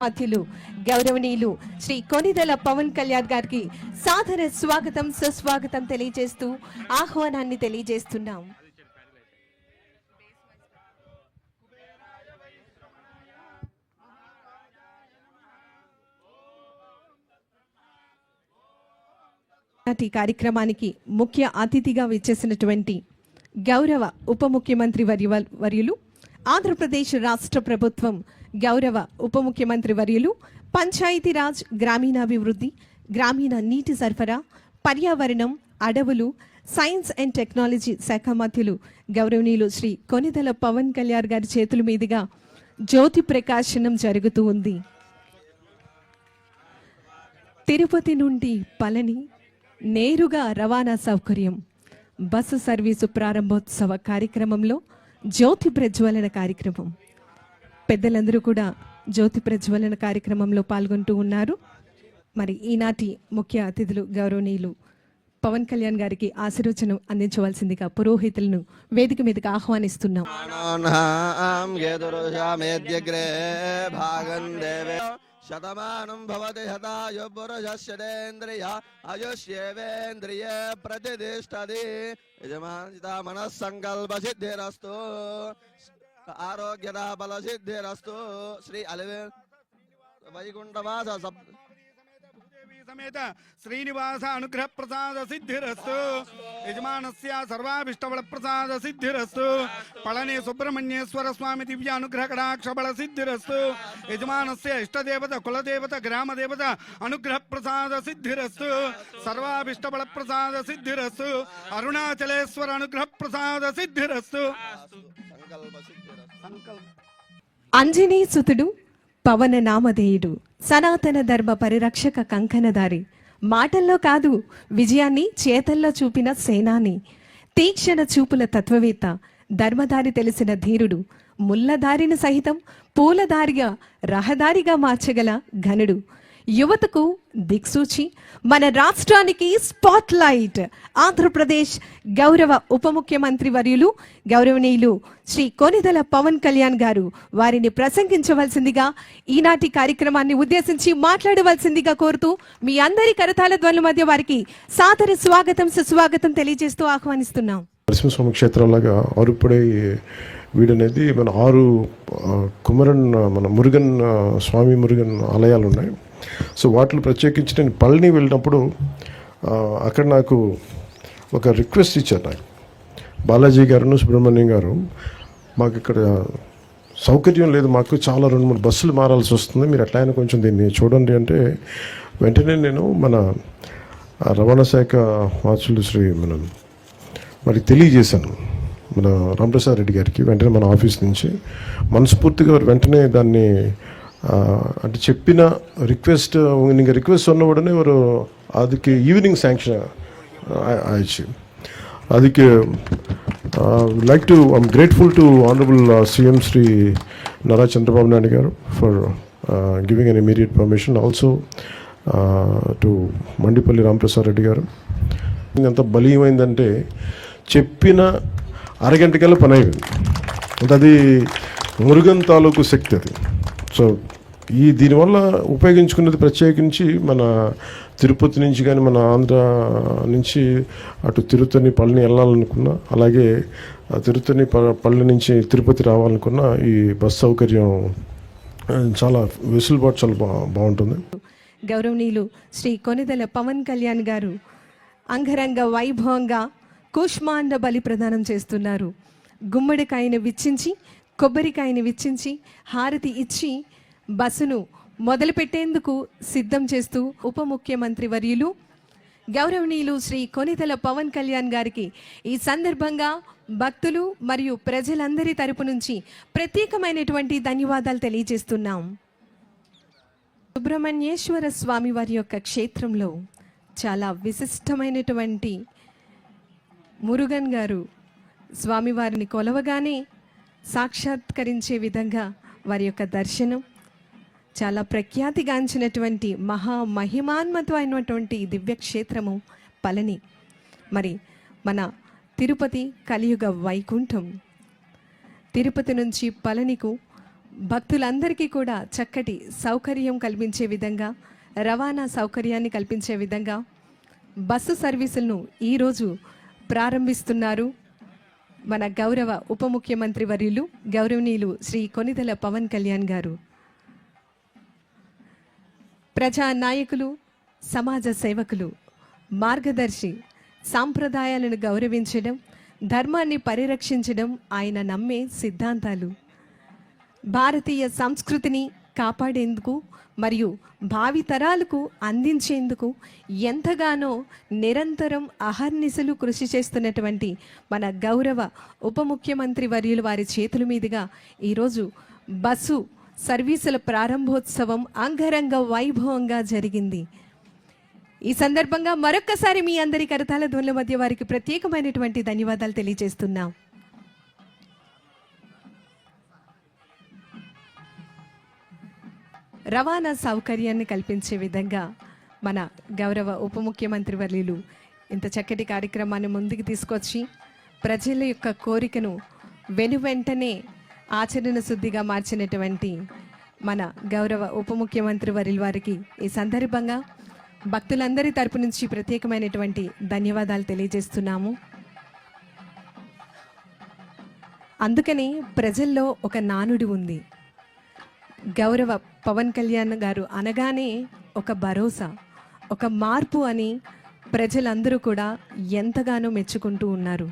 అతిథులు గౌరవనీయులు శ్రీ కొనిదల పవన్ కళ్యాణ్ గారికి సాదర స్వాగతం సుస్వాగతం తెలియజేస్తూ ఆహ్వానాన్ని తెలియజేస్తున్నాం. నాటి కార్యక్రమానికి ముఖ్య అతిథిగా విచ్చేసినటువంటి గౌరవ ఉప ముఖ్యమంత్రి వర్య- వర్యులు ఆంధ్రప్రదేశ్ రాష్ట్ర ప్రభుత్వం గౌరవ ఉప ముఖ్యమంత్రి వర్యులు పంచాయతీరాజ్ గ్రామీణాభివృద్ధి గ్రామీణ నీటి సరఫరా పర్యావరణం అడవులు సైన్స్ అండ్ టెక్నాలజీ శాఖ మంత్రులు గౌరవనీయులు శ్రీ కొనిదల పవన్ కళ్యాణ్ గారి చేతుల మీదుగా జ్యోతి ప్రకాశనం జరుగుతూ ఉంది. తిరుపతి నుండి పళని నేరుగా రవాణా సౌకర్యం. బస్సు సర్వీసు ప్రారంభోత్సవ కార్యక్రమంలో జ్యోతి ప్రజ్వలన కార్యక్రమం. పెద్దలందరూ కూడా జ్యోతి ప్రజ్వలన కార్యక్రమంలో పాల్గొంటూ ఉన్నారు. మరి ఈనాటి ముఖ్య అతిథులు గౌరవనీయులు పవన్ కళ్యాణ్ గారికి ఆశీర్వచనం అందించవలసిందిగా పురోహితులను వేదిక మీదకి ఆహ్వానిస్తున్నాం. శతమానం భవతి హతాయు పురుషస్యేంద్రియ ఆయుష్యేవేంద్రియ ప్రతిష్టది. యజమానిత మనస్సంకల్ప సిద్ధిరస్తు ఆరోగ్యత బల సిద్ధిరస్తు శ్రీ అలివే వైకుంఠవాస సప్ సమేత శ్రీనివాస అనుగ్రహ ప్రసాద సిద్ధిరస్తు. యజమానస్య సర్వాభిష్టబల ప్రసాద సిద్ధిరస్తు. పళని సుబ్రహ్మణ్యేశ్వర స్వామి దివ్య అనుగ్రహ కటాక్ష బల సిద్ధిరస్తు. యజమానస్య ఇష్టదేవత కులదేవత గ్రామ దేవత అనుగ్రహ ప్రసాద సిద్ధిరస్తు. సర్వాభిష్టబల ప్రసాద సిద్ధిరస్తు. అరుణాచలేశ్వర అనుగ్రహ ప్రసాద సిద్ధిరస్తు. సంకల్ప సిద్ధిరస్తు. అంజనీ సుతుడు పవన నామధేయుడు సనాతన ధర్మ పరిరక్షక కంకణదారి మాటల్లో కాదు విజయాన్ని చేతల్లో చూపిన సేనాని. తీక్షణ చూపుల తత్వవేత్త ధర్మదారి తెలిసిన ధీరుడు ముల్లదారిని సహితం పూలదారిగా రహదారిగా మార్చగల ఘనుడు. యువతకు దిక్సూచి మన రాష్ట్రానికి స్పాట్ లైట్ ఆంధ్రప్రదేశ్ గౌరవ ఉప ముఖ్యమంత్రి వర్యులు గౌరవనీయులు శ్రీ కొనిదల పవన్ కళ్యాణ్ గారు వారిని ప్రసంగించవలసిందిగా ఈనాటి కార్యక్రమాన్ని ఉద్దేశించి మాట్లాడవలసిందిగా కోరుతూ మీ అందరి కరతాల ధ్వనుల మధ్య వారికి సాదర స్వాగతం సుస్వాగతం తెలియజేస్తూ ఆహ్వానిస్తున్నాం. నరసింహస్వామి క్షేత్రంలాగా అరుపుడే వీడనేది మన ఆరు కుమరన్ మన మురుగన్ స్వామి మురుగన్ ఆలయాలు ఉన్నాయి సో వాటిలో ప్రత్యేకించి నేను పళని వెళ్ళినప్పుడు అక్కడ నాకు ఒక రిక్వెస్ట్ ఇచ్చారు నాకు. బాలాజీ గారు సుబ్రహ్మణ్యం గారు మాకు ఇక్కడ సౌకర్యం లేదు మాకు చాలా రెండు మూడు బస్సులు మారాల్సి వస్తుంది మీరు ఎట్లయినా కొంచెం దీన్ని చూడండి అంటే వెంటనే నేను మన రవాణా శాఖ మార్చులు శ్రీ మనం మరి తెలియజేశాను మన రామప్రసాద్ రెడ్డి గారికి వెంటనే మన ఆఫీస్ నుంచి. మనస్ఫూర్తిగా వెంటనే దాన్ని అంటే చెప్పిన రిక్వెస్ట్ ఇంకా రిక్వెస్ట్ ఉన్న ఉడనే వారు అదికి ఈవినింగ్ శాంక్షన్ ఆయిచ్చు అదికి like to I'm grateful to honourable CM Shri Nara Chandrababu Naidu garu for giving an immediate permission also to Mandipalli Ramprasad Reddy garu. ఎంత బలీయమైందంటే చెప్పిన అరగంటకల్లా పని అయిపోయింది. అంటే అది మురుగన్ తాలూకు శక్తి అది. సో ఈ దీనివల్ల ఉపయోగించుకున్నది ప్రత్యేకించి మన తిరుపతి నుంచి కానీ మన ఆంధ్ర నుంచి అటు తిరుపతిని పళ్ళని వెళ్ళాలనుకున్నా అలాగే తిరుపతిని ప- పళ్ళ నుంచి తిరుపతి రావాలనుకున్నా ఈ బస్ సౌకర్యం చాలా వెసులుబాటు చాలా బా బాగుంటుంది. గౌరవనీయులు శ్రీ కొనిదెల పవన్ కళ్యాణ్ గారు అంగరంగ వైభవంగా కూష్మాండ బలి ప్రదానం చేస్తున్నారు. గుమ్మడికాయను విచ్చించి కొబ్బరికాయని విచ్చించి హారతి ఇచ్చి బస్సును మొదలుపెట్టేందుకు సిద్ధం చేస్తూ ఉప ముఖ్యమంత్రి వర్యులు గౌరవనీయులు శ్రీ కొనితల పవన్ కళ్యాణ్ గారికి ఈ సందర్భంగా భక్తులు మరియు ప్రజలందరి తరపు నుంచి ప్రత్యేకమైనటువంటి ధన్యవాదాలు తెలియజేస్తున్నాం. సుబ్రహ్మణ్యేశ్వర స్వామి వారి యొక్క క్షేత్రంలో చాలా విశిష్టమైనటువంటి మురుగన్ గారు స్వామివారిని కొలవగానే సాక్షాత్కరించే విధంగా వారి యొక్క దర్శనం చాలా ప్రఖ్యాతిగాంచినటువంటి మహా మహిమాన్మతమైనటువంటి దివ్యక్షేత్రము పళని. మరి మన తిరుపతి కలియుగ వైకుంఠం. తిరుపతి నుంచి పళనికు భక్తులందరికీ కూడా చక్కటి సౌకర్యం కల్పించే విధంగా రవాణా సౌకర్యాన్ని కల్పించే విధంగా బస్సు సర్వీసులను ఈరోజు ప్రారంభిస్తున్నారు. మన గౌరవ ఉప ముఖ్యమంత్రి వర్యులు గౌరవనీయులు శ్రీ కొనిదెల పవన్ కళ్యాణ్ గారు. ప్రజా నాయకులు సమాజ సేవకులు మార్గదర్శి సాంప్రదాయాలను గౌరవించడం ధర్మాన్ని పరిరక్షించడం ఆయన నమ్మే సిద్ధాంతాలు. భారతీయ సంస్కృతిని కాపాడేందుకు మరియు భావితరాలకు అందించేందుకు ఎంతగానో నిరంతరం అహర్నిశలు కృషి చేస్తున్నటువంటి మన గౌరవ ఉప ముఖ్యమంత్రి వర్యులు వారి చేతుల మీదుగా ఈరోజు బస్సు సర్వీసుల ప్రారంభోత్సవం అంగరంగ వైభవంగా జరిగింది. ఈ సందర్భంగా మరొక్కసారి మీ అందరి కరతాల ధ్వనుల మధ్య వారికి ప్రత్యేకమైనటువంటి ధన్యవాదాలు తెలియజేస్తున్నాం. రవాణా సౌకర్యాన్ని కల్పించే విధంగా మన గౌరవ ఉప ముఖ్యమంత్రి వర్యులు ఇంత చక్కటి కార్యక్రమాన్ని ముందుకు తీసుకొచ్చి ప్రజల యొక్క కోరికను వెను వెంటనే ఆచరణ శుద్ధిగా మార్చినటువంటి మన గౌరవ ఉప ముఖ్యమంత్రి వర్యుల వారికి ఈ సందర్భంగా భక్తులందరి తరపు నుంచి ప్రత్యేకమైనటువంటి ధన్యవాదాలు తెలియజేస్తున్నాము. అందుకని ప్రజల్లో ఒక నానుడి ఉంది. గౌరవ పవన్ కళ్యాణ్ గారు అనగానే ఒక భరోసా ఒక మార్పు అని ప్రజలందరూ కూడా ఎంతగానో మెచ్చుకుంటూ ఉన్నారు.